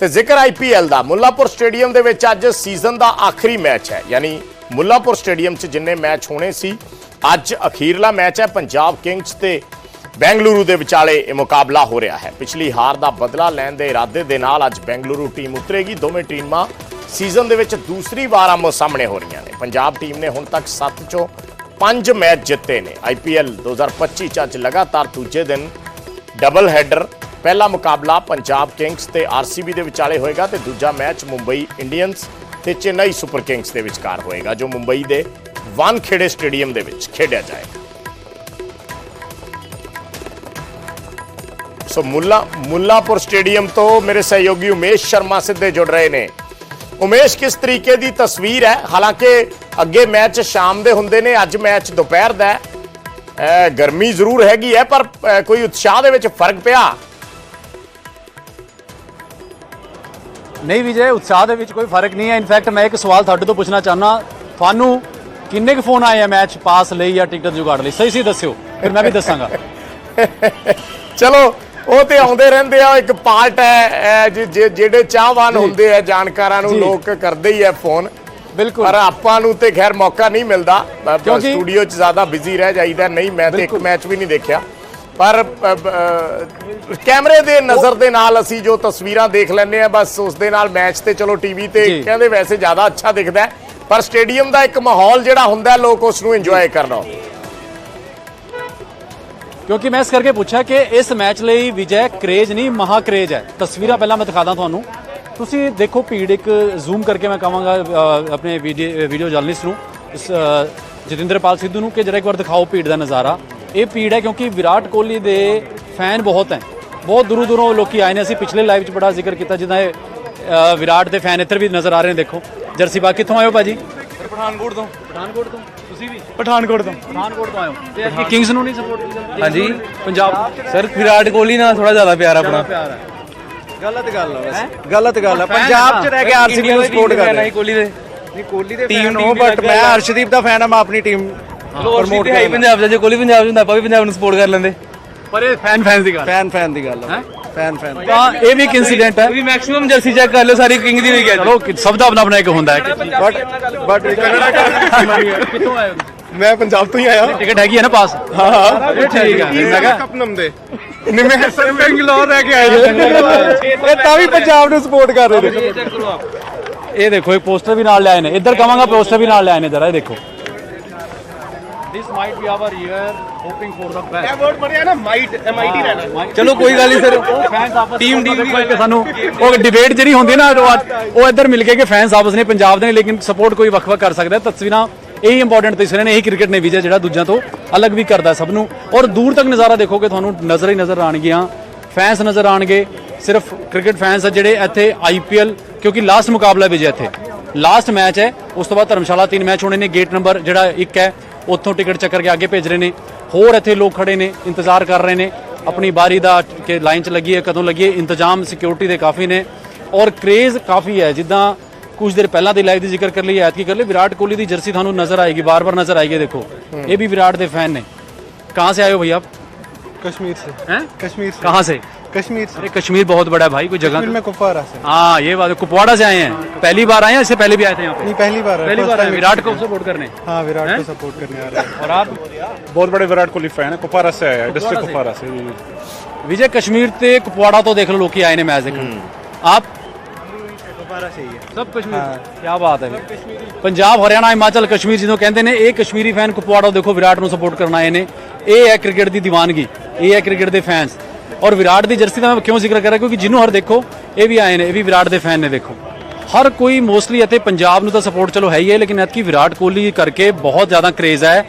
ਤੇ ਜ਼ਿਕਰ ਆਈਪੀਐਲ ਦਾ। ਮੁੱਲਾਪੁਰ ਸਟੇਡੀਅਮ ਦੇ ਵਿੱਚ ਅੱਜ ਸੀਜ਼ਨ ਦਾ ਆਖਰੀ ਮੈਚ ਹੈ। ਯਾਨੀ ਮੁੱਲਾਪੁਰ ਸਟੇਡੀਅਮ 'ਚ ਜਿੰਨੇ ਮੈਚ ਹੋਣੇ ਸੀ, ਅੱਜ ਅਖੀਰਲਾ ਮੈਚ ਹੈ। ਪੰਜਾਬ ਕਿੰਗਸ ਤੇ ਬੈਂਗਲੁਰੂ ਦੇ ਵਿਚਾਲੇ ਇਹ ਮੁਕਾਬਲਾ ਹੋ ਰਿਹਾ ਹੈ। ਪਿਛਲੀ ਹਾਰ ਦਾ ਬਦਲਾ ਲੈਣ ਦੇ ਇਰਾਦੇ ਦੇ ਨਾਲ ਅੱਜ ਬੈਂਗਲੁਰੂ ਟੀਮ ਉਤਰੇਗੀ। ਦੋਵੇਂ ਟੀਮਾਂ ਸੀਜ਼ਨ ਦੇ ਵਿੱਚ ਦੂਸਰੀ ਵਾਰ ਆਮੋ ਸਾਹਮਣੇ ਹੋ ਰਹੀਆਂ ਨੇ। ਪੰਜਾਬ ਟੀਮ ਨੇ ਹੁਣ ਤੱਕ 7 ਚੋਂ 5 ਮੈਚ ਜਿੱਤੇ ਨੇ। ਆਈਪੀਐਲ 2025 ਚ ਅੱਜ ਲਗਾਤਾਰ ਦੂਜੇ ਦਿਨ ਡਬਲ ਹੈਡਰ ਪਹਿਲਾ ਮੁਕਾਬਲਾ ਪੰਜਾਬ ਕਿੰਗਸ ਤੇ ਆਰਸੀਬੀ ਦੇ ਵਿਚਾਲੇ ਹੋਏਗਾ ਤੇ ਦੂਜਾ ਮੈਚ ਮੁੰਬਈ ਇੰਡੀਅਨਸ ਤੇ ਚੇਨਈ ਸੁਪਰ ਕਿੰਗਸ ਦੇ ਵਿਚਕਾਰ ਹੋਏਗਾ, ਜੋ ਮੁੰਬਈ ਦੇ ਵਾਨਖੇੜੇ ਸਟੇਡੀਅਮ ਦੇ ਵਿੱਚ ਖੇਡਿਆ ਜਾਏਗਾ। ਸੋ ਮੁੱਲਾ, ਮੁੱਲਾਪੁਰ ਸਟੇਡੀਅਮ ਤੋਂ ਮੇਰੇ ਸਹਿਯੋਗੀ ਉਮੇਸ਼ ਸ਼ਰਮਾ ਸਿੱਧੇ ਜੁੜ ਰਹੇ ਨੇ। ਉਮੇਸ਼, ਕਿਸ ਤਰੀਕੇ ਦੀ ਤਸਵੀਰ ਹੈ? ਹਾਲਾਂਕਿ ਅੱਗੇ ਮੈਚ ਸ਼ਾਮ ਦੇ ਹੁੰਦੇ ਨੇ, ਅੱਜ ਮੈਚ ਦੁਪਹਿਰ ਦਾ ਹੈ। ਗਰਮੀ ਜ਼ਰੂਰ ਹੈਗੀ ਹੈ, ਪਰ ਕੋਈ ਉਤਸ਼ਾਹ ਦੇ ਵਿੱਚ ਫ਼ਰਕ ਪਿਆ? ਨਹੀਂ ਵਿਜੇ ਉਤਸ਼ਾਹ ਦੇ ਵਿੱਚ ਕੋਈ ਫ਼ਰਕ ਨਹੀਂ ਹੈ। ਇਨਫੈਕਟ ਮੈਂ ਇੱਕ ਸਵਾਲ ਤੁਹਾਡੇ ਤੋਂ ਪੁੱਛਣਾ ਚਾਹਨਾ ਤੁਹਾਨੂੰ ਕਿੰਨੇ ਕੁ ਫੋਨ ਆਏ ਆ ਮੈਚ ਪਾਸ ਲਈ ਜਾਂ ਟਿਕਟ ਜੁਗਾੜ ਲਈ? ਸਹੀ ਸਹੀ ਦੱਸਿਓ। ਫਿਰ ਮੈਂ ਵੀ ਦੱਸਾਂਗਾ। ਚਲੋ ਉਹ ਤੇ ਆਉਂਦੇ ਰਹਿੰਦੇ ਆ। ਇੱਕ ਪਾਰਟ ਹੈ ਜਿਹੜੇ ਚਾਹਵਾਨ ਹੁੰਦੇ ਆ ਜਾਣਕਾਰਾਂ ਨੂੰ। ਲੋਕ ਕਰਦੇ ਹੀ ਆ ਫੋਨ ਬਿਲਕੁਲ। ਪਰ ਆਪਾਂ ਨੂੰ ਤੇ ਖੈਰ ਮੌਕਾ ਨਹੀਂ ਮਿਲਦਾ। ਸਟੂਡੀਓ 'ਚ ਜ਼ਿਆਦਾ ਬਿਜ਼ੀ ਰਹਿ ਜਾਈਦਾ। ਨਹੀਂ ਮੈਂ ਤੇ ਇੱਕ। ਮੈਚ ਵੀ ਨਹੀਂ ਦੇਖਿਆ। ਪਰ ਕੈਮਰੇ ਦੇ ਨਜ਼ਰ ਦੇ ਨਾਲ ਅਸੀਂ ਜੋ ਤਸਵੀਰਾਂ ਦੇਖ ਲੈਂਦੇ ਆ ਬਸ ਉਸ ਦੇ ਨਾਲ ਮੈਚ ਤੇ ਚਲੋ ਟੀਵੀ ਤੇ। ਕਹਿੰਦੇ ਵੈਸੇ ਜ਼ਿਆਦਾ ਅੱਛਾ ਦਿਖਦਾ ਪਰ ਸਟੇਡੀਅਮ ਦਾ ਇੱਕ ਮਾਹੌਲ ਜਿਹੜਾ ਹੁੰਦਾ ਲੋਕ ਉਸ ਨੂੰ ਇੰਜੋਏ ਕਰਨਾ। ਕਿਉਂਕਿ ਮੈਂ ਇਸ ਕਰਕੇ ਪੁੱਛਿਆ ਕਿ ਇਸ ਮੈਚ ਲਈ ਵਿਜੇ ਕ੍ਰੇਜ ਨਹੀਂ ਮਹਾ ਕ੍ਰੇਜ ਹੈ। ਤਸਵੀਰਾਂ ਪਹਿਲਾਂ ਮੈਂ ਦਿਖਾਦਾ ਤੁਹਾਨੂੰ। ਤੁਸੀਂ ਦੇਖੋ ਭੀੜ ਇੱਕ ਜ਼ੂਮ ਕਰਕੇ ਮੈਂ ਕਹਾਂਗਾ ਆਪਣੇ ਵੀਡੀਓ ਜਰਨਲਿਸਟ ਨੂੰ ਜਤਿੰਦਰਪਾਲ ਸਿੱਧੂ ਨੂੰ ਕਿ ਜਰਾ ਇੱਕ ਵਾਰ ਦਿਖਾਓ ਭੀੜ ਦਾ ਨਜ਼ਾਰਾ। ਇਹ ਭੀੜ ਹੈ ਕਿਉਂਕਿ ਵਿਰਾਟ ਕੋਹਲੀ ਦੇ ਫੈਨ ਬਹੁਤ ਹੈ। ਬਹੁਤ ਦੂਰੋਂ ਦੂਰੋਂ ਲੋਕੀ ਆਏ ਨੇ। ਅਸੀਂ ਪਿਛਲੇ ਲਾਈਵ 'ਚ ਬੜਾ ਜ਼ਿਕਰ ਕੀਤਾ ਜਿੱਦਾਂ ਇਹ ਵਿਰਾਟ ਦੇ ਫੈਨ ਇੱਧਰ ਵੀ ਨਜ਼ਰ ਆ ਰਹੇ ਨੇ। ਦੇਖੋ ਜਰਸੀ ਪਾ ਕਿੱਥੋਂ ਹੋ ਭਾਜੀ? ਪਠਾਨਕੋਟ ਤੋਂ। ਪਠਾਨਕੋਟ ਤੋਂ। ਤੁਸੀਂ ਵੀ? ਪਠਾਨਕੋਟ ਤੋਂ। ਪਠਾਨਕੋਟ ਤੋਂ ਹੋ। ਤੇ ਕਿੰਗਸ ਨੂੰ ਨਹੀਂ ਸਪੋਰਟ ਕੀਤਾ? ਹਾਂਜੀ। ਪੰਜਾਬ ਸਰ ਵਿਰਾਟ ਕੋਹਲੀ ਨਾਲ ਥੋੜਾ ਜ਼ਿਆਦਾ ਪਿਆਰ ਆਪਣਾ। ਗਲਤ ਗੱਲ ਆ ਵੈਸੇ ਗਲਤ ਗੱਲ ਆ। ਪੰਜਾਬ 'ਚ ਰਹਿ ਕੇ ਆਰਸੀਬੀ ਨੂੰ ਸਪੋਰਟ ਕਰ ਰਹੇ। ਕੋਹਲੀ ਦੇ। ਨਹੀਂ ਕੋਹਲੀ ਦੇ ਫੈਨ ਹੋ ਬਟ ਮੈਂ। ਹਰਸ਼ਦੀਪ ਦਾ ਫੈਨ ਆ ਮੈਂ ਆਪਣੀ ਟੀਮ ਪ੍ਰਮੋਟ ਪ੍ਰਮੋਟ ਹੈ ਪੰਜਾਬ ਦਾ ਜੇ ਕੋਹਲੀ ਪੰਜਾਬ 'ਚ ਹੁੰਦਾ ਆਪਾਂ ਵੀ ਪੰਜਾਬ ਨੂੰ ਸਪੋਰਟ ਕਰ ਲੈਂਦੇ। ਪਰ ਇਹ ਫੈਨ ਫੈਨ ਦੀ ਗੱਲ ਫੈਨ ਫੈਨ ਦੀ ਗੱਲ ਆ। ਹੈਂ? ਫੈਨ ਫੈਨ ਤਾਂ ਇਹ ਵੀ ਇੱਕ ਇਨਸੀਡੈਂਟ ਹੈ। ਵੀ ਮੈਕਸਿਮਮ ਜਰਸੀ ਚੈੱਕ ਕਰ ਲਿਓ ਸਾਰੀ ਕਿੰਗ ਦੀ ਹੋਈ ਗਿਆ ਚਲੋ ਕਿ ਸਭ ਦਾ ਆਪਣਾ ਆਪਣਾ ਇੱਕ ਹੁੰਦਾ ਹੈ। ਕਿ ਬਟ ਬਟ ਕਿੱਥੋਂ ਆਏ ਹੋ? ਮੈਂ ਪੰਜਾਬ ਤੋਂ ਹੀ ਆਇਆ। ਟਿਕਟ ਹੈਗੀ ਹੈ ਨਾ ਪਾਸ? ਹਾਂ ਹਾਂ। ਇਹ ਠੀਕ ਹੈ। ਮੈਂ ਕਿਹਾ ਕਪਨਮ ਦੇ ਨਿਮੇ ਸਰ ਬੈਂਗਲੌਰ ਰਹਿ ਕੇ ਆਏ ਇਹ ਤਾਂ ਵੀ ਪੰਜਾਬ ਨੂੰ ਸਪੋਰਟ ਕਰ ਰਹੇ ਨੇ। ਇਹ ਦੇਖੋ ਇੱਕ ਪੋਸਟਰ ਵੀ ਨਾਲ ਲਿਆਏ ਨੇ। ਇੱਧਰ ਕਵਾਂਗਾ ਪੋਸਟਰ ਵੀ ਨਾਲ ਲਿਆਏ ਨੇ ਜਰਾ ਇਹ ਦੇਖੋ। This might be our year hoping for the best word ਬਣਿਆ ਨਾ ਮਾਈਟ ਐਮਆਈਟੀ ਰਹਿਣਾ। ਚਲੋ ਕੋਈ ਗੱਲ ਨਹੀਂ ਸਰ ਫੈਨਸ ਆਪਸ Team team ਦੇਖੋ ਇੱਕ ਸਾਨੂੰ ਉਹ ਡਿਬੇਟ ਜਿਹੜੀ ਹੁੰਦੀ ਨਾ ਉਹ ਅੱਜ- ਉਹ ਇੱਧਰ ਮਿਲ ਕੇ ਕਿ ਫੈਨਸ ਆਪਸ ਨੇ ਪੰਜਾਬ ਦੇ ਨੇ ਲੇਕਿਨ ਸਪੋਰਟ ਕੋਈ ਵੱਖ-ਵੱਖ ਕਰ ਸਕਦਾ ਹੈ। ਤਸਵੀਰਾਂ ਇਹੀ ਇੰਪੋਰਟੈਂਟ ਤਸਵੀਰਾਂ ਨੇ ਇਹੀ ਕ੍ਰਿਕਟ ਨੇ ਵਿਜੇ ਜਿਹੜਾ ਦੂਜਿਆਂ ਤੋਂ ਅਲੱਗ ਵੀ ਕਰਦਾ ਸਭ ਨੂੰ। ਔਰ ਦੂਰ ਤੱਕ ਨਜ਼ਾਰਾ ਦੇਖੋਗੇ ਤੁਹਾਨੂੰ ਨਜ਼ਰ ਹੀ ਨਜ਼ਰ ਆਣਗੀਆਂ ਫੈਨਸ ਨਜ਼ਰ ਆਣਗੇ ਸਿਰਫ ਕ੍ਰਿਕਟ ਫੈਨਸ ਆ ਜਿਹੜੇ ਇੱਥੇ ਆਈਪੀਐਲ ਕਿਉਂਕਿ ਲਾਸਟ ਮੁਕਾਬਲਾ ਵਿਜੇ ਇੱਥੇ। ਲਾਸਟ ਮੈਚ ਹੈ ਉਸ ਤੋਂ ਬਾਅਦ ਧਰਮਸ਼ਾਲਾ ਤਿੰਨ ਮੈਚ ਹੋਣੇ ਨੇ ਗੇਟ ਨੰਬਰ ਜਿਹੜਾ 1 ਹੈ ਉੱਥੋਂ ਟਿਕਟ ਚੱਕਰ ਕੇ ਅੱਗੇ ਭੇਜ ਰਹੇ ਨੇ ਹੋਰ ਇੱਥੇ ਲੋਕ ਖੜੇ ਨੇ ਇੰਤਜ਼ਾਰ ਕਰ ਰਹੇ ਨੇ ਆਪਣੀ ਬਾਰੀ ਦਾ ਕਿ ਲਾਈਨ 'ਚ ਲੱਗੀ ਹੈ ਕਦੋਂ ਲੱਗੀ ਹੈ ਇੰਤਜ਼ਾਮ ਸਿਕਿਉਰਿਟੀ ਦੇ ਕਾਫੀ ਨੇ ਔਰ ਕ੍ਰੇਜ਼ ਕਾਫੀ ਹੈ ਜਿੱਦਾਂ ਕੁਝ ਦੇਰ ਪਹਿਲਾਂ ਦੀ ਲਾਈਵ ਦੀ ਜ਼ਿਕਰ ਕਰ ਲਈ ਐਤਕੀ ਕਰ ਲਈ ਵਿਰਾਟ ਕੋਹਲੀ ਦੀ ਜਰਸੀ ਤੁਹਾਨੂੰ ਨਜ਼ਰ ਆਏਗੀ ਬਾਰ-ਬਾਰ ਨਜ਼ਰ ਆਏਗੀ ਦੇਖੋ ਇਹ ਵੀ ਵਿਰਾਟ ਦੇ ਫੈਨ ਨੇ कहाँ से आए हो भैया आप कश्मीर से हैं कश्मीर से कहाँ से कश्मीर से अरे कश्मीर बहुत बड़ा है भाई कोई जगह कश्मीर में कुपवारा से हाँ ये बात है। कुपवाड़ा से आए हैं पहली बार आए हैं इससे पहले भी आए थे यहाँ पे नहीं पहली बार है पहली first बार आए time विराट को सपोर्ट करने हाँ विराट हैं? को सपोर्ट करने आ रहे हैं और आप बहुत बड़े विराट कोहली फैन है कुपवारा से आया है डिस्ट्रिक्ट कुपवारा से विजय कश्मीर से कुपवाड़ा तो देख लो लोग आए ने मैच देखने आप कुपवारा से ही है ਸਭ ਕਸ਼ਮੀਰ ਕੀ ਬਾਤ ਹੈ ਪੰਜਾਬ ਹਰਿਆਣਾ ਹਿਮਾਚਲ ਕਸ਼ਮੀਰ ਜਿਹਨੂੰ ਕਹਿੰਦੇ ਨੇ ਇਹ ਕਸ਼ਮੀਰੀ ਫੈਨ ਕੁਪਵਾੜਾ ਦੇਖੋ ਵਿਰਾਟ ਨੂੰ ਸਪੋਰਟ ਕਰਨ ਆਏ ਨੇ ਇਹ ਹੈ ਕ੍ਰਿਕਟ ਦੀ ਦੀਵਾਨਗੀ ਇਹ ਹੈ ਕ੍ਰਿਕਟ ਦੇ ਫੈਨਸ ਔਰ ਵਿਰਾਟ ਦੀ ਜਰਸੀ ਦਾ ਮੈਂ ਕਿਉਂ ਜ਼ਿਕਰ ਕਰ ਰਿਹਾ? ਕਿਉਂਕਿ ਜਿਹਨੂੰ ਹਰ ਦੇਖੋ ਇਹ ਵੀ ਆਏ ਨੇ ਇਹ ਵੀ ਵਿਰਾਟ ਦੇ ਫੈਨ ਨੇ ਦੇਖੋ। ਹਰ ਕੋਈ ਮੋਸਟਲੀ ਇੱਥੇ ਪੰਜਾਬ ਨੂੰ ਤਾਂ ਸਪੋਰਟ ਚਲੋ ਹੈ ਹੀ ਹੈ ਲੇਕਿਨ ਐਤਕੀ ਵਿਰਾਟ ਕੋਹਲੀ ਕਰਕੇ ਬਹੁਤ ਜ਼ਿਆਦਾ ਕ੍ਰੇਜ਼ ਹੈ।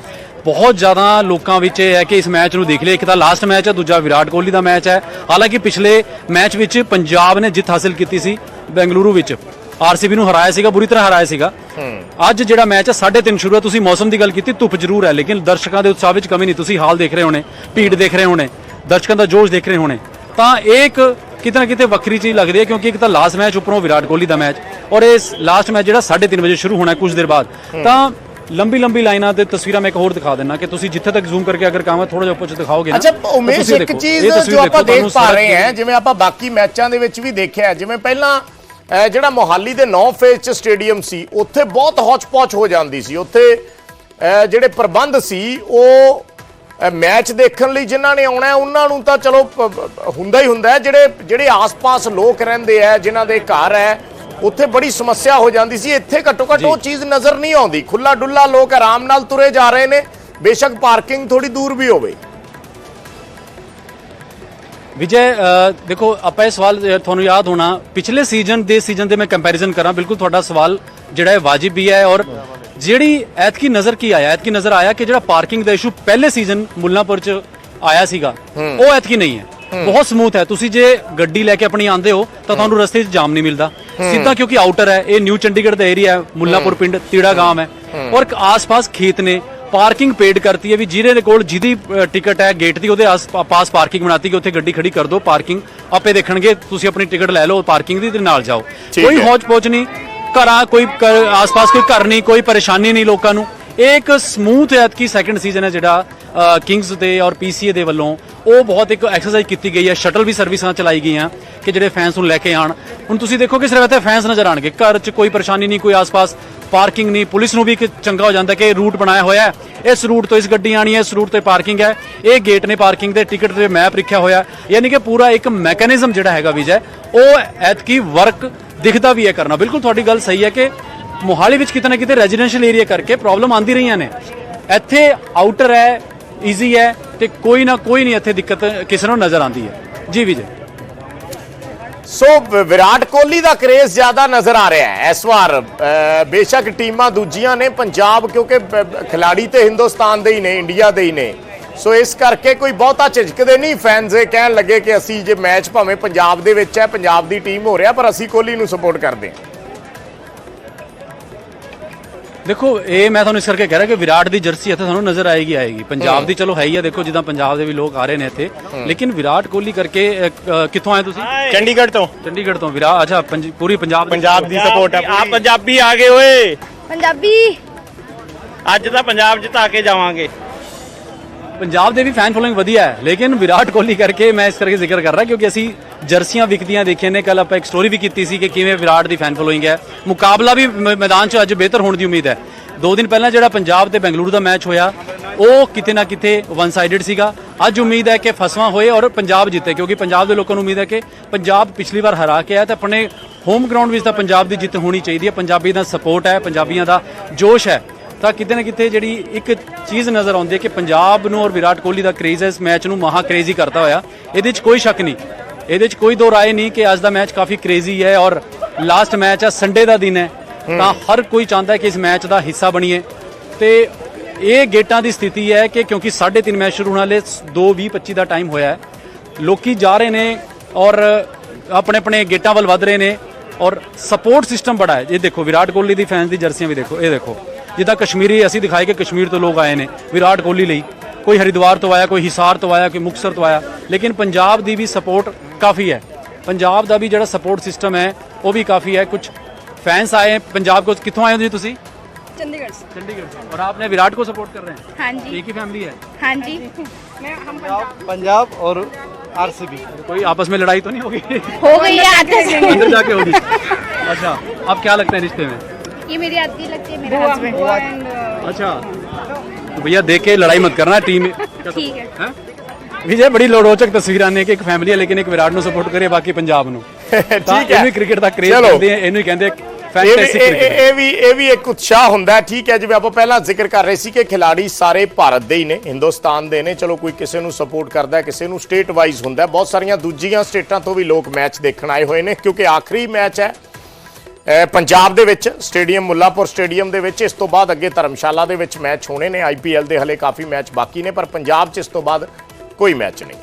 ਬਹੁਤ ਜ਼ਿਆਦਾ ਲੋਕਾਂ ਵਿੱਚ ਇਹ ਹੈ ਕਿ ਇਸ ਮੈਚ ਨੂੰ ਦੇਖ ਲਿਆ ਇੱਕ ਤਾਂ ਲਾਸਟ ਮੈਚ ਹੈ ਦੂਜਾ ਵਿਰਾਟ ਕੋਹਲੀ ਦਾ ਮੈਚ ਹੈ। ਹਾਲਾਂਕਿ ਪਿਛਲੇ ਮੈਚ ਵਿੱਚ ਪੰਜਾਬ ਨੇ ਜਿੱਤ ਹਾਸਲ ਕੀਤੀ ਸੀ ਬੈਂਗਲੁਰੂ ਵਿੱਚ। ਆਰਸੀਬੀ ਨੂੰ ਹਰਾਇਆ ਸੀਗਾ ਬੁਰੀ ਤਰ੍ਹਾਂ ਹਰਾਇਆ ਸੀਗਾ। ਅੱਜ ਜਿਹੜਾ ਮੈਚ ਹੈ 3:30 ਸ਼ੁਰੂ ਹੈ। ਤੁਸੀਂ ਮੌਸਮ ਦੀ ਗੱਲ ਕੀਤੀ ਧੁੱਪ ਜ਼ਰੂਰ ਹੈ ਲੇਕਿਨ ਦਰਸ਼ਕਾਂ ਦੇ ਉਤਸ਼ਾਹ ਵਿੱਚ ਕਮੀ ਨਹੀਂ। ਤੁਸੀਂ ਹਾਲ ਦੇਖ ਰਹੇ ਹੋਣੇ ਭੀੜ ਦੇਖ ਰਹੇ ਹੋਣੇ। ਦਰਸ਼ਕਾਂ ਦਾ ਜੋਸ਼ ਦੇਖ ਰਹੇ ਹੋਣੇ। ਤਾਂ ਇਹ ਇੱਕ ਕਿਤੇ ਨਾ ਕਿਤੇ ਵੱਖਰੀ ਚੀਜ਼ ਲੱਗਦੀ ਹੈ ਕਿਉਂਕਿ ਇੱਕ ਤਾਂ ਲਾਸਟ ਮੈਚ ਉੱਪਰੋਂ ਵਿਰਾਟ ਕੋਹਲੀ ਦਾ ਮੈਚ ਔਰ ਇਸ ਲਾਸਟ ਮੈਚ ਜਿਹੜਾ 3:30 ਵਜੇ ਸ਼ੁਰੂ ਹੋਣਾ ਕੁਝ ਦੇਰ ਬਾਅਦ। ਤਾਂ ਲੰਬੀ ਲੰਬੀ ਲਾਈਨਾਂ ਤੇ ਤਸਵੀਰਾਂ ਮੈਂ ਇੱਕ ਹੋਰ ਦਿਖਾ ਦਿੰਨਾ ਕਿ ਤੁਸੀਂ ਜਿੱਥੇ ਤੱਕ ਜ਼ੂਮ ਕਰਕੇ ਅਗਰ ਕਹਾਂ ਥੋੜਾ ਜਿਹਾ ਉੱਪਰ ਦਿਖਾਓਗੇ ਨਾ ਅੱਛਾ ਉਮੇਸ਼ ਇੱਕ ਚੀਜ਼ ਜੋ ਆਪਾਂ ਦੇਖੋ, ਪਾ ਰਹੇ ਹਾਂ ਜਿਵੇਂ ਆਪਾਂ ਬਾਕੀ ਮੈਚਾਂ ਦੇ ਵਿੱਚ ਵੀ ਦੇਖਿਆ ਜਿਵੇਂ ਪਹਿਲਾਂ ਜਿਹੜਾ ਮੋਹਾਲੀ ਦੇ 9 ਫੇਜ਼ ਚ ਸਟੇਡੀਅਮ ਸੀ ਉੱਥੇ ਬਹੁਤ ਹੌਚ-ਪੌਚ ਹੋ ਜਾਂਦੀ ਸੀ। ਉੱਥੇ ਜਿਹੜੇ ਪ੍ਰਬੰਧ ਸੀ ਉਹ ਮੈਚ ਦੇਖਣ ਲਈ ਜਿਨ੍ਹਾਂ ਨੇ ਆਉਣਾ ਉਹਨਾਂ ਨੂੰ ਤਾਂ ਚਲੋ ਹੁੰਦਾ ਹੀ ਹੁੰਦਾ ਜਿਹੜੇ ਜਿਹੜੇ ਆਸ-ਪਾਸ ਲੋਕ ਰਹਿੰਦੇ ਆ ਜਿਨ੍ਹਾਂ ਦੇ ਘਰ ਹੈ ਉੱਥੇ ਬੜੀ ਸਮੱਸਿਆ ਹੋ ਜਾਂਦੀ ਸੀ। ਇੱਥੇ ਘੱਟੋ ਘੱਟ ਉਹ ਚੀਜ਼ ਨਜ਼ਰ ਨਹੀਂ ਆਉਂਦੀ। ਖੁੱਲਾ ਡੁੱਲਾ ਲੋਕ ਆਰਾਮ ਨਾਲ ਤੁਰੇ ਜਾ ਰਹੇ ਨੇ। ਬੇਸ਼ੱਕ ਪਾਰਕਿੰਗ ਥੋੜੀ ਦੂਰ ਵੀ ਹੋਵੇ। ਵਿਜੇ ਦੇਖੋ ਆਪਾਂ ਇਹ ਸਵਾਲ ਤੁਹਾਨੂੰ ਯਾਦ ਹੋਣਾ। ਪਿਛਲੇ ਸੀਜ਼ਨ ਦੇ ਸੀਜ਼ਨ ਦੇ ਮੈਂ ਕੰਪੈਰੀਜ਼ਨ ਕਰਾਂ। ਬਿਲਕੁਲ ਤੁਹਾਡਾ ਸਵਾਲ ਜਿਹੜਾ ਹੈ ਵਾਜਿਬ ਵੀ ਹੈ ਔਰ ਜਿਹੜੀ ਐਤਕੀ ਨਜ਼ਰ ਕੀ ਆਇਆ? ਐਤਕੀ ਨਜ਼ਰ ਆਇਆ ਕਿ ਜਿਹੜਾ ਪਾਰਕਿੰਗ ਦਾ ਇਸ਼ੂ ਪਹਿਲੇ ਸੀਜ਼ਨ ਮੁੱਲਾਂਪੁਰ ਚ ਆਇਆ ਸੀਗਾ ਉਹ ਐਤਕੀ ਨਹੀਂ ਹੈ। ਬਹੁਤ ਸਮੂਥ ਹੈ। ਤੁਸੀਂ ਜੇ ਗੱਡੀ ਲੈ ਕੇ ਆਪਣੀ ਆਂਦੇ ਹੋ ਤਾਂ ਤੁਹਾਨੂੰ ਰਸਤੇ 'ਚ ਜਾਮ ਨਹੀਂ ਮਿਲਦਾ। ਸਿੱਧਾ ਕਿਉਂਕਿ ਆਊਟਰ ਹੈ ਇਹ ਨਿਊ ਚੰਡੀਗੜ੍ਹ ਦਾ ਏਰੀਆ ਹੈ ਮੁੱਲਾਂਪੁਰ ਪਿੰਡ ਤੀੜਾ ਗਾਮ ਹੈ। ਔਰ ਆਸ-ਪਾਸ ਖੇਤ ਨੇ ਪਾਰਕਿੰਗ ਪੇਡ ਕਰਤੀ ਹੈ ਵੀ ਜਿਹਦੇ ਦੇ ਕੋਲ ਜਿਹਦੀ ਟਿਕਟ ਹੈ ਗੇਟ ਦੀ ਉਹਦੇ ਆਸ ਪਾਸ ਪਾਰਕਿੰਗ ਬਣਾਤੀ ਕਿ ਉੱਥੇ ਗੱਡੀ ਖੜੀ ਕਰ ਦਿਓ ਪਾਰਕਿੰਗ ਆਪੇ ਦੇਖਣਗੇ ਤੁਸੀਂ ਆਪਣੀ ਟਿਕਟ ਲੈ ਲਓ ਪਾਰਕਿੰਗ ਦੀ ਤੇ ਨਾਲ ਜਾਓ। ਕੋਈ ਹੈ। ਹੌਚ ਪਹੁੰਚ ਨਹੀਂ। ਘਰਾਂ ਕੋਈ ਆਸ-ਪਾਸ ਕੋਈ ਘਰ ਨਹੀਂ, ਕੋਈ ਪਰੇਸ਼ਾਨੀ ਨਹੀਂ ਲੋਕਾਂ ਨੂੰ। ਇਹ ਇੱਕ ਸਮੂਥ ਐਤਕੀ ਸੈਕੰਡ ਸੀਜ਼ਨ ਹੈ ਜਿਹੜਾ ਕਿੰਗਸ ਦੇ ਔਰ ਪੀਸੀਏ ਦੇ ਵੱਲੋਂ ਉਹ ਬਹੁਤ ਇੱਕ ਐਕਸਰਸਾਈਜ਼ ਕੀਤੀ ਗਈ ਹੈ। ਸ਼ਟਲ ਵੀ ਸਰਵਿਸਾਂ ਚਲਾਈ ਗਈਆਂ ਕਿ ਜਿਹੜੇ ਫੈਨਸ ਨੂੰ ਲੈ ਕੇ ਆਣ ਹੁਣ ਤੁਸੀਂ ਦੇਖੋ ਕਿ ਸਿਰਫ ਇੱਥੇ ਫੈਨਸ ਨਜ਼ਰ ਆਣਗੇ ਘਰ 'ਚ ਕੋਈ ਪਰੇਸ਼ਾਨੀ ਨਹੀਂ, ਕੋਈ ਆਸ-ਪਾਸ ਪਾਰਕਿੰਗ ਨਹੀਂ। ਪੁਲਿਸ ਨੂੰ ਵੀ ਇੱਕ ਚੰਗਾ ਹੋ ਜਾਂਦਾ ਕਿ ਰੂਟ ਬਣਾਇਆ ਹੋਇਆ ਹੈ। ਇਸ ਰੂਟ ਤੋਂ ਇਸ ਗੱਡੀ ਆਣੀ ਹੈ, ਇਸ ਰੂਟ ਤੇ ਪਾਰਕਿੰਗ ਹੈ। ਇਹ ਗੇਟ ਨੇ ਪਾਰਕਿੰਗ ਦੇ ਟਿਕਟ ਤੇ ਮੈਪ ਰੱਖਿਆ ਹੋਇਆ ਯਾਨੀ ਕਿ ਪੂਰਾ ਇੱਕ ਮੈਕੈਨਿਜ਼ਮ ਜਿਹੜਾ ਹੈਗਾ, ਵਿਜੈ, ਉਹ ਐਤਕੀ ਵਰਕ ਦਿਖਦਾ ਵੀ ਹੈ ਕਰਨਾ। ਬਿਲਕੁਲ ਤੁਹਾਡੀ ਗੱਲ ਸਹੀ ਹੈ ਕਿ ਮੋਹਾਲੀ ਵਿੱਚ ਕਿਤੇ ਨਾ ਕਿਤੇ ਰੈਜ਼ੀਡੈਂਸ਼ੀਅਲ ਏਰੀਆ ਕਰਕੇ ਪ੍ਰੋਬਲਮ ਆਂਦੀ ਰਹੀਆਂ ਨੇ। ਇੱਥੇ ਆਊਟਰ ਹੈ ਈਜ਼ੀ ਹੈ ਤੇ ਕੋਈ ਨਾ ਕੋਈ ਨਹੀਂ ਇੱਥੇ ਦਿੱਕਤ ਕਿਸੇ ਨੂੰ ਨਜ਼ਰ ਆਂਦੀ ਹੈ। ਜੀ ਵਿਜੇ। ਸੋ ਵਿਰਾਟ ਕੋਹਲੀ ਦਾ ਕਰੇਜ਼ ਜ਼ਿਆਦਾ ਨਜ਼ਰ ਆ ਰਿਹਾ ਹੈ ਇਸ ਵਾਰ। ਬੇਸ਼ੱਕ ਟੀਮਾਂ ਦੂਜੀਆਂ ਨੇ, ਪੰਜਾਬ ਕਿਉਂਕਿ ਖਿਲਾੜੀ ਤੇ ਹਿੰਦੁਸਤਾਨ ਦੇ ਹੀ ਨੇ, ਇੰਡੀਆ ਦੇ ਹੀ ਨੇ। ਸੋ ਇਸ ਕਰਕੇ ਕੋਈ ਬਹੁਤਾ ਝਿਜਕਦੇ ਨਹੀਂ ਫੈਨਸ ਇਹ ਕਹਿਣ ਲੱਗੇ ਕਿ ਅਸੀਂ ਜੇ ਮੈਚ ਭਾਵੇਂ ਪੰਜਾਬ ਦੇ ਵਿੱਚ ਹੈ ਪੰਜਾਬ ਦੀ ਟੀਮ ਹੋ ਰਿਹਾ ਪਰ ਅਸੀਂ ਕੋਹਲੀ ਨੂੰ ਸਪੋਰਟ ਕਰਦੇ ਹਾਂ। ਦੇਖੋ ਇਹ ਮੈਂ ਤੁਹਾਨੂੰ ਇਸ ਕਰਕੇ ਕਹਿ ਰਿਹਾ ਕਿ ਵਿਰਾਟ ਦੀ ਜਰਸੀ ਇੱਥੇ ਤੁਹਾਨੂੰ ਨਜ਼ਰ ਆਏਗੀ ਆਏਗੀ। ਪੰਜਾਬ ਦੀ ਚਲੋ ਹੈ ਹੀ ਆ ਦੇਖੋ ਜਿੱਦਾਂ ਪੰਜਾਬ ਦੇ ਵੀ ਲੋਕ ਆ ਰਹੇ ਨੇ ਇੱਥੇ। ਲੇਕਿਨ ਵਿਰਾਟ ਕੋਹਲੀ ਕਰਕੇ ਅ, ਕਿੱਥੋਂ ਆਏ ਤੁਸੀਂ? ਚੰਡੀਗੜ੍ਹ ਤੋਂ। ਚੰਡੀਗੜ੍ਹ ਤੋਂ। ਵਿਰਾਟ ਅੱਛਾ ਪੰਜ- ਪੂਰੀ ਪੰਜਾਬ ਪੰਜਾਬ ਦੀ ਸਪੋਰਟ ਆ ਆ ਪੰਜਾਬੀ ਆ ਗਏ ਓਏ। ਪੰਜਾਬੀ। ਅੱਜ ਤਾਂ ਪੰਜਾਬ ਜਿਤਾ ਕੇ ਜਾਵਾਂਗੇ। ਪੰਜਾਬ ਦੇ ਵੀ ਫੈਨ ਫੋਲੋਇੰਗ ਵਧੀਆ ਹੈ, ਲੇਕਿਨ ਵਿਰਾਟ ਕੋਹਲੀ ਕਰਕੇ ਮੈਂ ਇਸ ਕਰਕੇ ਜ਼ਿਕਰ ਕਰ ਰਿਹਾ ਕਿਉਂਕਿ ਅਸੀਂ ਜਰਸੀਆਂ ਵਿਕਦੀਆਂ ਦੇਖੀਆਂ ਨੇ ਕੱਲ ਆਪਾਂ ਇੱਕ ਸਟੋਰੀ ਵੀ ਕੀਤੀ ਸੀ ਕਿ ਕਿਵੇਂ ਵਿਰਾਟ ਦੀ ਫੈਨ ਫੋਲੋਇੰਗ ਹੈ। ਮੁਕਾਬਲਾ ਵੀ ਮੈਦਾਨ 'ਚ ਅੱਜ ਬਿਹਤਰ ਹੋਣ ਦੀ ਉਮੀਦ ਹੈ। ਦੋ ਦਿਨ ਪਹਿਲਾਂ ਜਿਹੜਾ ਪੰਜਾਬ ਤੇ ਬੈਂਗਲੁਰੂ ਦਾ ਮੈਚ ਹੋਇਆ, ਉਹ ਕਿਤੇ ਨਾ ਕਿਤੇ ਵਨ ਸਾਈਡਡ ਸੀਗਾ। ਅੱਜ ਉਮੀਦ ਹੈ ਕਿ ਫਸਵਾ ਹੋਏ ਔਰ ਪੰਜਾਬ ਜਿੱਤੇ, ਕਿਉਂਕਿ ਪੰਜਾਬ ਦੇ ਲੋਕਾਂ ਨੂੰ ਉਮੀਦ ਹੈ ਕਿ ਪੰਜਾਬ ਪਿਛਲੀ ਵਾਰ ਹਰਾ ਕੇ ਆਇਆ ਤੇ ਆਪਣੇ ਹੋਮ ਗਰਾਊਂਡ ਵਿੱਚ ਤਾਂ ਪੰਜਾਬ ਦੀ ਜਿੱਤ ਹੋਣੀ ਚਾਹੀਦੀ ਹੈ। ਪੰਜਾਬੀ ਦਾ ਸਪੋਰਟ ਹੈ, ਪੰਜਾਬੀਆਂ ਦਾ ਜੋਸ਼ ਹੈ। ਤਾਂ ਕਿਤੇ ਨਾ ਕਿਤੇ ਜਿਹੜੀ ਇੱਕ ਚੀਜ਼ ਨਜ਼ਰ ਆਉਂਦੀ ਹੈ ਕਿ ਪੰਜਾਬ ਨੂੰ ਔਰ ਵਿਰਾਟ ਕੋਹਲੀ ਦਾ ਕ੍ਰੇਜ਼ ਹੈ ਇਸ ਮੈਚ ਨੂੰ ਮਹਾ ਕ੍ਰੇਜ਼ੀ ਕਰਦਾ ਹੋਇਆ। ਇਹਦੇ 'ਚ ਕੋਈ ਸ਼ੱਕ ਨਹੀਂ। ਇਹਦੇ 'ਚ ਕੋਈ ਦੋ ਰਾਏ ਨਹੀਂ ਕਿ ਅੱਜ ਦਾ ਮੈਚ ਕਾਫੀ ਕ੍ਰੇਜ਼ੀ ਹੈ ਔਰ ਲਾਸਟ ਮੈਚ ਹੈ ਸੰਡੇ ਦਾ ਦਿਨ ਹੈ। ਤਾਂ ਹਰ ਕੋਈ ਚਾਹੁੰਦਾ ਹੈ ਕਿ ਇਸ ਮੈਚ ਦਾ ਹਿੱਸਾ ਬਣੀਏ। ਤੇ ਇਹ ਗੇਟਾਂ ਦੀ ਸਥਿਤੀ ਹੈ ਕਿ ਕਿਉਂਕਿ 3:30 ਮੈਚ ਸ਼ੁਰੂ ਹੋਣ ਵਾਲੇ 2:20 ਦਾ ਟਾਈਮ ਹੋਇਆ ਹੈ। ਲੋਕੀ ਜਾ ਰਹੇ ਨੇ ਔਰ ਆਪਣੇ ਆਪਣੇ ਗੇਟਾਂ ਵੱਲ ਵੱਧ ਰਹੇ ਨੇ ਔਰ ਸਪੋਰਟ ਸਿਸਟਮ ਬੜਾ ਹੈ। ਇਹ ਦੇਖੋ ਵਿਰਾਟ ਕੋਹਲੀ ਦੀ ਫੈਨਸ ਦੀ ਜਰਸੀਆਂ ਵੀ ਦੇਖੋ ਇਹ ਦੇਖੋ। ਜਿੱਦਾਂ ਕਸ਼ਮੀਰੀ ਅਸੀਂ ਦਿਖਾਏ ਕਿ ਕਸ਼ਮੀਰ ਤੋਂ ਲੋਕ ਆਏ ਨੇ ਵਿਰਾਟ ਕੋਹਲੀ ਲਈ ਕੋਈ ਹਰਿਦੁਆਰ ਤੋਂ ਆਇਆ ਕੋਈ ਹਿਸਾਰ ਤੋਂ ਆਇਆ ਕੋਈ ਮੁਕਤਸਰ ਤੋਂ ਆਇਆ ਲੇਕਿਨ ਪੰਜਾਬ ਦੀ ਵੀ ਸਪੋਰਟ ਕਾਫੀ ਹੈ ਪੰਜਾਬ ਦਾ ਵੀ ਜਿਹੜਾ ਸਪੋਰਟ ਸਿਸਟਮ ਹੈ ਉਹ ਵੀ ਕਾਫੀ ਹੈ ਕੁਝ फैंस आए हैं पंजाब को कितों आए हो जी तुसी चंडीगढ़ से चंडीगढ़ से और आपने विराट को सपोर्ट कर रहे हैं हाँ जी एक ही फैमिली है हाँ जी मैं हम पंजाब पंजाब और आरसीबी कोई आपस में लड़ाई तो नहीं होगी हो गई है आते से अंदर जाके होगी अच्छा अब क्या लगता है रिश्ते में ये मेरी आदमी लगती है मेरे हस्बैंड अच्छा तो भैया देख के लड़ाई मत करना टीम ठीक है हैं ਵਿਜੇ ਬੜੀ ਲੋੜੋਚਕ ਤਸਵੀਰਾਂ ਨੇ ਕਿ ਇੱਕ ਫੈਮਿਲੀ ਹੈ ਲੇਕਿਨ ਇੱਕ ਵਿਰਾਟ ਨੂੰ ਸਪੋਰਟ ਕਰੇ ਬਾਕੀ ਪੰਜਾਬ ਨੂੰ ਤਾਂ ਠੀਕ ਹੈ ਇਹਨੂੰ ਕ੍ਰਿਕਟ ਦਾ ਕ੍ਰੇਜ਼ ਚਲੋ। ਕਹਿੰਦੇ ਆ ਇਹਨੂੰ ਹੀ ਕਹਿੰਦੇ ਇਹ ਵੀ ਫੈਂਟੈਸੀ ਇਹ- ਕ੍ਰਿਕਟ ਇਹ ਵੀ ਇਹ ਵੀ ਇੱਕ ਉਤਸ਼ਾਹ ਹੁੰਦਾ ਹੈ ਠੀਕ ਹੈ ਜਿਵੇਂ ਆਪਾਂ ਪਹਿਲਾਂ ਜ਼ਿਕਰ ਕਰ ਰਹੇ ਸੀ ਕਿ ਖਿਲਾੜੀ ਸਾਰੇ ਭਾਰਤ ਦੇ ਹੀ ਨੇ ਹਿੰਦੁਸਤਾਨ ਦੇ ਨੇ ਚਲੋ ਕੋਈ ਕਿਸੇ ਨੂੰ ਸਪੋਰਟ ਕਰਦਾ ਹੈ ਕਿਸੇ ਨੂੰ ਸਟੇਟ ਵਾਈਜ਼ ਹੁੰਦਾ ਹੈ। ਬਹੁਤ ਸਾਰੀਆਂ ਦੂਜੀਆਂ ਸਟੇਟਾਂ ਤੋਂ ਵੀ ਲੋਕ ਮੈਚ ਦੇਖਣ ਆਏ ਹੋਏ ਨੇ ਕਿਉਂਕਿ ਆਖਰੀ ਮੈਚ ਹੈ ਅਹ ਪੰਜਾਬ ਦੇ ਵਿੱਚ ਸਟੇਡੀਅਮ, ਮੁੱਲਾਪੁਰ ਸਟੇਡੀਅਮ ਦੇ ਵਿੱਚ ਇਸ ਤੋਂ ਬਾਅਦ ਅੱਗੇ ਧਰਮਸ਼ਾਲਾ ਦੇ ਵਿੱਚ ਮੈਚ ਹੋਣੇ ਨੇ ਆਈਪੀਐਲ ਦੇ ਹਲੇ ਕਾਫੀ ਮੈਚ ਬਾਕੀ ਨੇ, ਪਰ ਪੰਜਾਬ 'ਚ ਇਸ ਤੋਂ ਬਾਅਦ ਕੋਈ ਮੈਚ ਨਹੀਂ।